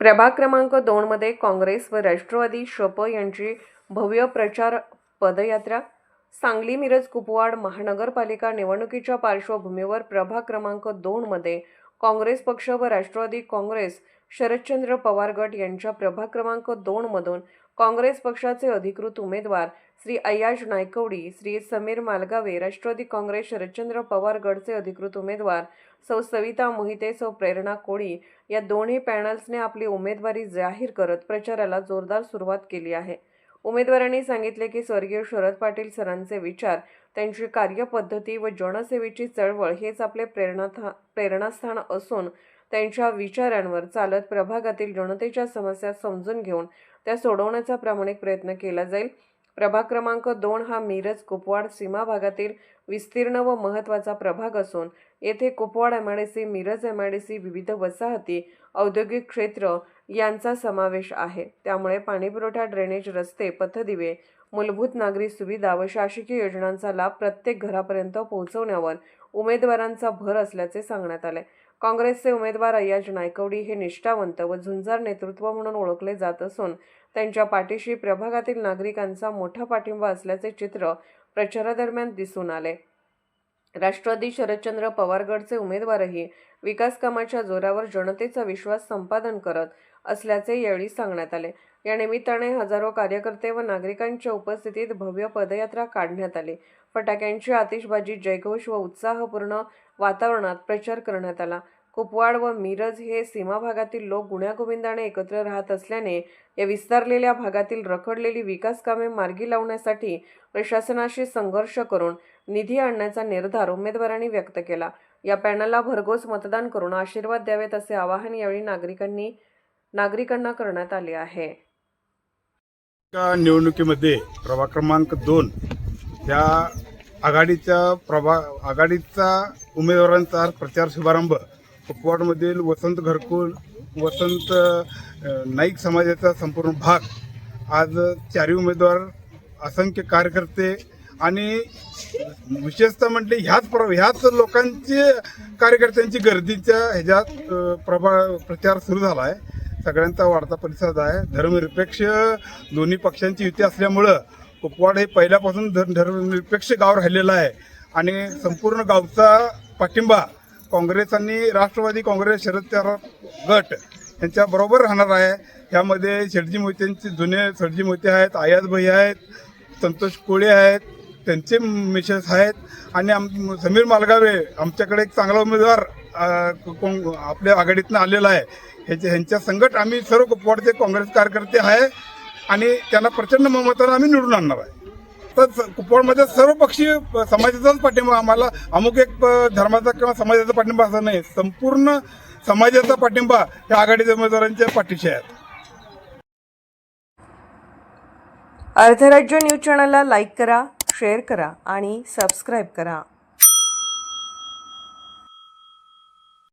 प्रभाग क्रमांक दोनमध्ये काँग्रेस व राष्ट्रवादी शप यांची भव्य प्रचार पदयात्रा. सांगली मिरज कुपवाड महानगरपालिका निवडणुकीच्या पार्श्वभूमीवर प्रभाग क्रमांक दोनमध्ये काँग्रेस पक्ष व राष्ट्रवादी काँग्रेस शरदचंद्र पवार गट यांच्या प्रभाग क्रमांक दोनमधून काँग्रेस पक्षाचे अधिकृत उमेदवार श्री अय्याज नायकवडी श्री समीर मालगावे राष्ट्रवादी काँग्रेस शरदचंद्र पवारगडचे अधिकृत उमेदवार सौ सविता मोहिते सौ प्रेरणा कोळी या दोन्ही पॅनल्सने आपली उमेदवारी जाहीर करत प्रचाराला जोरदार सुरुवात केली आहे. उमेदवारांनी सांगितले की स्वर्गीय शरद पाटील सरांचे विचार त्यांची कार्यपद्धती व जनसेवेची चळवळ हेच आपले प्रेरणा प्रेरणास्थान असून त्यांच्या विचारांवर चालत प्रभागातील जनतेच्या समस्या समजून घेऊन त्या सोडवण्याचा प्रामाणिक प्रयत्न केला जाईल. प्रभाग क्रमांक दोन हा मिरज कुपवाड सीमा भागातील विस्तीर्ण व महत्त्वाचा प्रभाग असून येथे Kupwad M I D C Miraj M I D C विविध वसाहती औद्योगिक क्षेत्र यांचा समावेश आहे. त्यामुळे पाणीपुरवठा ड्रेनेज रस्ते पथदिवे मूलभूत नागरी सुविधा व शासकीय योजनांचा लाभ प्रत्येक घरापर्यंत पोहोचवण्यावर उमेदवारांचा भर असल्याचे सांगण्यात आले. काँग्रेसचे उमेदवार अय्याज नायकवडी हे निष्ठावंत व झुंजार नेतृत्व म्हणून ओळखले जात असून त्यांच्या पाठीशी प्रभागातील नागरिकांचा मोठा पाठिंबा असल्याचे चित्र प्रचारादरम्यान दिसून आले. राष्ट्रवादी शरदचंद्र पवारगडचे उमेदवारही विकास कामाच्या जोरावर जनतेचा विश्वास संपादन करत असल्याचे यावेळी सांगण्यात आले. या निमित्ताने हजारो कार्यकर्ते व नागरिकांच्या उपस्थितीत भव्य पदयात्रा काढण्यात आली. फटाक्यांची आतिषबाजी जयघोष व उत्साहपूर्ण वातावरणात प्रचार करण्यात आला. कुपवाड व मिरज हे सीमा भागातील लोक गुण्यागोविंदाने एकत्र राहत असल्याने या विस्तारलेल्या भागातील रखडलेली विकास कामे मार्गी लावण्यासाठी प्रशासनाशी संघर्ष करून निधी आणण्याचा निर्धार उमेदवारांनी व्यक्त केला. या पॅनलला भरघोस मतदान करून आशीर्वाद द्यावेत असे आवाहन यावेळी नागरिकांनी नागरिकांना करण्यात आले आहे. निवडणुकीमध्ये प्रभाग क्रमांक दोन या आघाडीच्या प्रभा आघाडीचा उमेदवारांचा प्रचार शुभारंभ कुपवाडमधील वसंत घरकुल वसंत नाईक समाजाचा संपूर्ण भाग आज चारही उमेदवार असंख्य कार्यकर्ते आणि विशेषतः म्हटले ह्याच प्र ह्याच लोकांची कार्यकर्त्यांची गर्दीच्या ह्याच्यात प्रभा प्रचार सुरू झाला आहे सगळ्यांचा वाढता प्रतिसाद आहे. धर्मनिरपेक्ष दोन्ही पक्षांची युती असल्यामुळं कुपवाड हे पहिल्यापासून धर धर्मनिरपेक्ष गाव राहिलेलं आहे. आणि संपूर्ण गावचा पाठिंबा काँग्रेस आणि राष्ट्रवादी काँग्रेस शरद पवार गट यांच्याबरोबर राहणार आहे. यामध्ये शेटजी मोहित्यांचे जुने सरजी मोहिते आहेत आयाज भाई आहेत संतोष कोळे आहेत त्यांचे मिसेस आहेत. आणि आम समीर मालगावे आमच्याकडे एक चांगला उमेदवार आपल्या आघाडीतनं आलेला आहे. ह्याच्या ह्यांच्या संगट आम्ही सर्व कुपवाडचे काँग्रेस कार्यकर्ते आहे आणि त्यांना प्रचंड बहुमतानं आम्ही निवडून आणणार आहे. तर कुपवाडमध्ये सर्व पक्षीय समाजाचाच पाठिंबा आम्हाला अमुक एक धर्माचा किंवा समाजाचा पाठिंबा असा नाही संपूर्ण समाजाचा पाठिंबा या आघाडीच्या उमेदवारांच्या पाठीशी आहेत अर्धराज्य न्यूज चॅनलला लाईक करा शेअर करा आणि सबस्क्राईब करा.